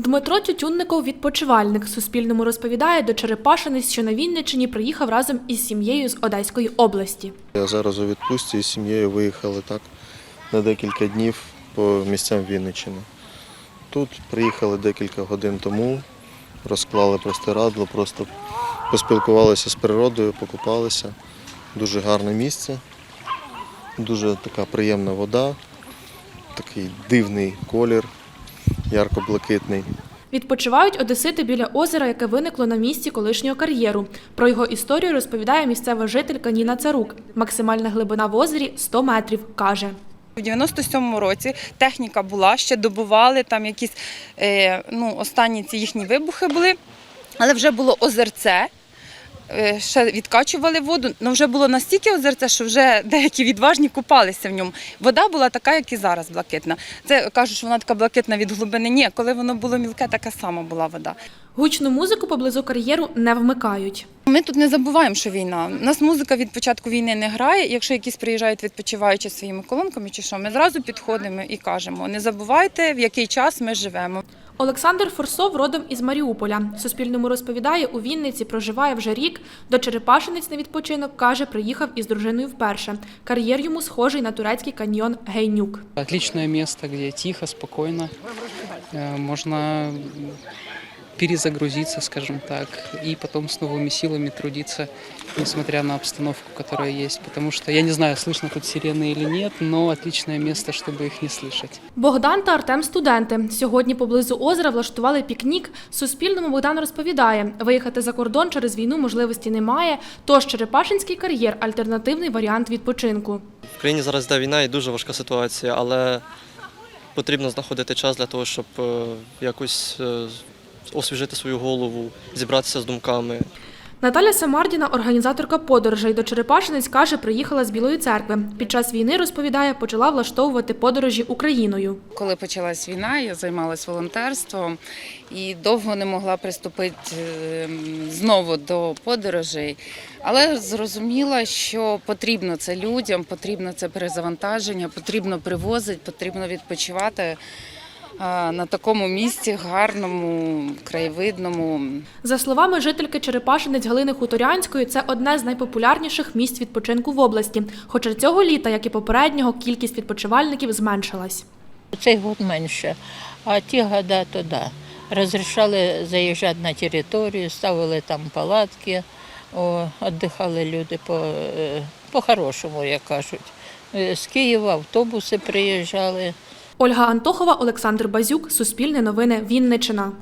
Дмитро Тютюнников, відпочивальник, Суспільному розповідає, до Черепашинець, що на Вінниччині приїхав разом із сім'єю з Одеської області. Я зараз у відпустці з сім'єю виїхали так на декілька днів по місцям Вінниччини. Тут приїхали декілька годин тому, розклали простирадло, просто поспілкувалися з природою, покупалися. Дуже гарне місце, дуже така приємна вода, такий дивний колір, ярко-блакитний. Відпочивають одесити біля озера, яке виникло на місці колишнього кар'єру. Про його історію розповідає місцева жителька Ніна Царук. Максимальна глибина в озері 100 метрів, каже. У 97-му році техніка була, ще добували там якісь е, ну, останні ці їхні вибухи були, але вже було озерце. Е, Ще відкачували воду, але вже було настільки озерце, що вже деякі відважні купалися в ньому. Вода була така, як і зараз, блакитна. Це кажуть, що вона така блакитна від глибини. Ні, коли воно було мілке, така сама була вода. Гучну музику поблизу кар'єру не вмикають. Ми тут не забуваємо, що війна. У нас музика від початку війни не грає. Якщо якісь приїжджають відпочиваючи своїми колонками чи що, ми зразу підходимо і кажемо: не забувайте, в який час ми живемо. Олександр Форсов родом із Маріуполя. Суспільному розповідає, у Вінниці проживає вже рік. До Черепашинець на відпочинок каже, приїхав із дружиною вперше. Кар'єр йому схожий на турецький каньйон Гейнюк. Отличне місце, где тихо, спокійно. Э, Можно перезагрузиться, скажем так, и потом с новыми силами трудиться, несмотря на обстановку, которая есть. Потому что я не знаю, слышно тут сирены или нет, но отличное место, чтобы их не слышать. Богдан та Артем студенти. Сьогодні поблизу озера влаштували пікнік. Суспільному Богдан розповідає, виїхати за кордон через війну можливості немає. Тож Черепашинський кар'єр альтернативний варіант відпочинку. В країні зараз йде війна і дуже важка ситуація, але потрібно знаходити час для того, щоб е, якось е, освіжити свою голову, зібратися з думками. Наталя Самардіна, організаторка подорожей до Черепашинець, каже, приїхала з Білої церкви. Під час війни розповідає, почала влаштовувати подорожі Україною. Коли почалась війна, я займалась волонтерством і довго не могла приступити е, знову до подорожей. Але зрозуміла, що потрібно це людям, потрібно це перезавантаження, потрібно привозити, потрібно відпочивати на такому місці гарному, краєвидному. За словами жительки Черепашинець Галини Хуторянської, це одне з найпопулярніших місць відпочинку в області. Хоча цього літа, як і попереднього, кількість відпочивальників зменшилась. Цей год менше, а ті года то да. Розрішали заїжджати на територію, ставили там палатки, о, віддихали люди по, е, по-хорошому, як кажуть. Е, З Києва автобуси приїжджали. Ольга Антохова, Олександр Базюк, Суспільне новини, Вінничина.